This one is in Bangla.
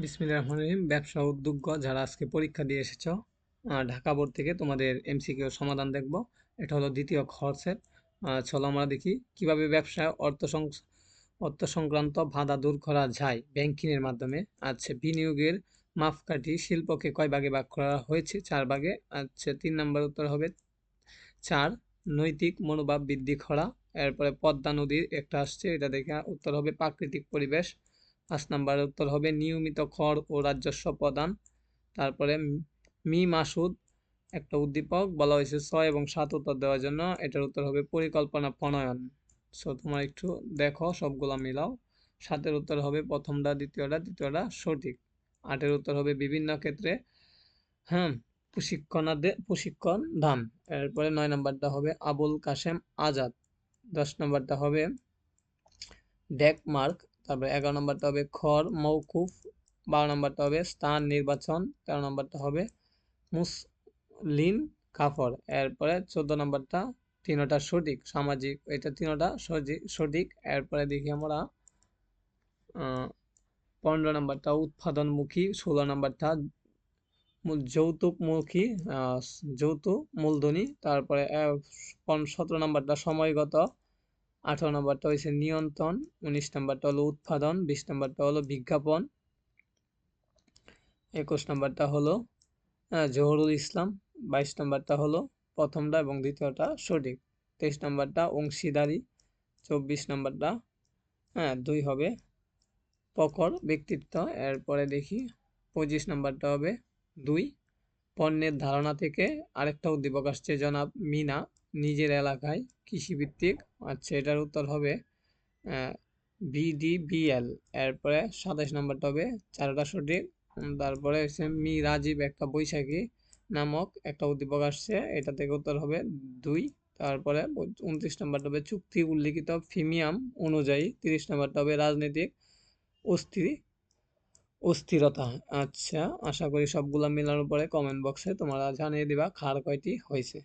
বিসমিল্লাহির রহমানির রহিম। ব্যবসা উদ্যোগ যারা আজকে পরীক্ষা দিয়ে এসেছ ঢাকা বোর্ড থেকে তোমাদের এমসিকিউ সমাধান দেখব। এটা হলো দ্বিতীয় খরচের। চলো আমরা দেখি কীভাবে ব্যবসায় অর্থ অর্থ সংক্রান্ত বাধা দূর করা যায় ব্যাংকিংয়ের মাধ্যমে। আচ্ছা বিনিয়োগের মাপকাঠি শিল্পকে কয় ভাগে ভাগ করা হয়েছে? চার ভাগে। আচ্ছা তিন নম্বর উত্তর হবে চার, নৈতিক মনোভাব বৃদ্ধি করা। এরপরে পদ্মা নদীর একটা আসছে, এটা দেখে উত্তর হবে প্রাকৃতিক পরিবেশ। পাঁচ নাম্বার উত্তর হবে নিয়মিত কর ও রাজস্ব প্রদান। তারপরে মি মাসুদ একটা উদ্দীপক বলা হয়েছে ছয় এবং সাত উত্তর দেওয়ার জন্য। এটার উত্তর হবে পরিকল্পনা প্রণয়ন। সো তোমরা একটু দেখো, সবগুলো মিলাও। সাতের উত্তর হবে প্রথমটা, দ্বিতীয়টা দ্বিতীয়টা সঠিক। আটের উত্তর হবে বিভিন্ন ক্ষেত্রে হ্যাঁ প্রশিক্ষণাদে, প্রশিক্ষণ দান। এরপরে নয় নম্বরটা হবে আবুল কাশেম আজাদ। দশ নম্বরটা হবে ডেকমার্ক তারপরে এগারো নম্বরটা হবে খর মৌকুফ বারো নম্বরটা হবে স্থান নির্বাচন, তেরো নম্বরটা হবে মুসলিম কাফর। এরপরে চোদ্দ নম্বরটা তিনোটা সঠিক, সামাজিক, এটা তিনোটা সঠিক। এরপরে দেখি আমরা পনেরো নম্বরটা উৎপাদনমুখী, ষোলো নম্বরটা যৌতুকমুখী যৌতুক মূলধনী। তারপরে সতেরো নম্বরটা সময়গত আঠারো নম্বরটা হয়েছে নিয়ন্ত্রণ, উনিশ নম্বরটা হলো উৎপাদন, বিশ নম্বরটা হলো বিজ্ঞাপন। একুশ নম্বরটা হলো জহুরুল ইসলাম, বাইশ নম্বরটা হলো প্রথমটা এবং দ্বিতীয়টা সঠিক। তেইশ নম্বরটা অংশীদারি, চব্বিশ নম্বরটা হ্যাঁ দুই হবে প্রখর ব্যক্তিত্ব, এরপরে দেখি পঁচিশ নম্বরটা হবে দুই পণ্যের ধারণা থেকে আরেকটা উদ্দীপক আসছে জনাব মিনা, নিজের এলাকায়। কৃষিভিত্তিক আচ্ছা এটার উত্তর হবে বিডিবিএল এরপরে সাতাশ নম্বরটা হবে চারটা সঠিক তারপরে হচ্ছে মি রাজীব একটা বৈশাখী নামক একটা উদ্দীপক আসছে, এটা থেকে উত্তর হবে দুই, তারপরে উনত্রিশ নম্বরটা হবে চুক্তি উল্লিখিত প্রিমিয়াম অনুযায়ী, তিরিশ নম্বরটা হবে রাজনৈতিক অস্থির অস্থিরতা আচ্ছা আশা করি সবগুলা মেলানোর পরে কমেন্ট বক্সে তোমরা জানিয়ে দিবা খার কয়টি হয়েছে।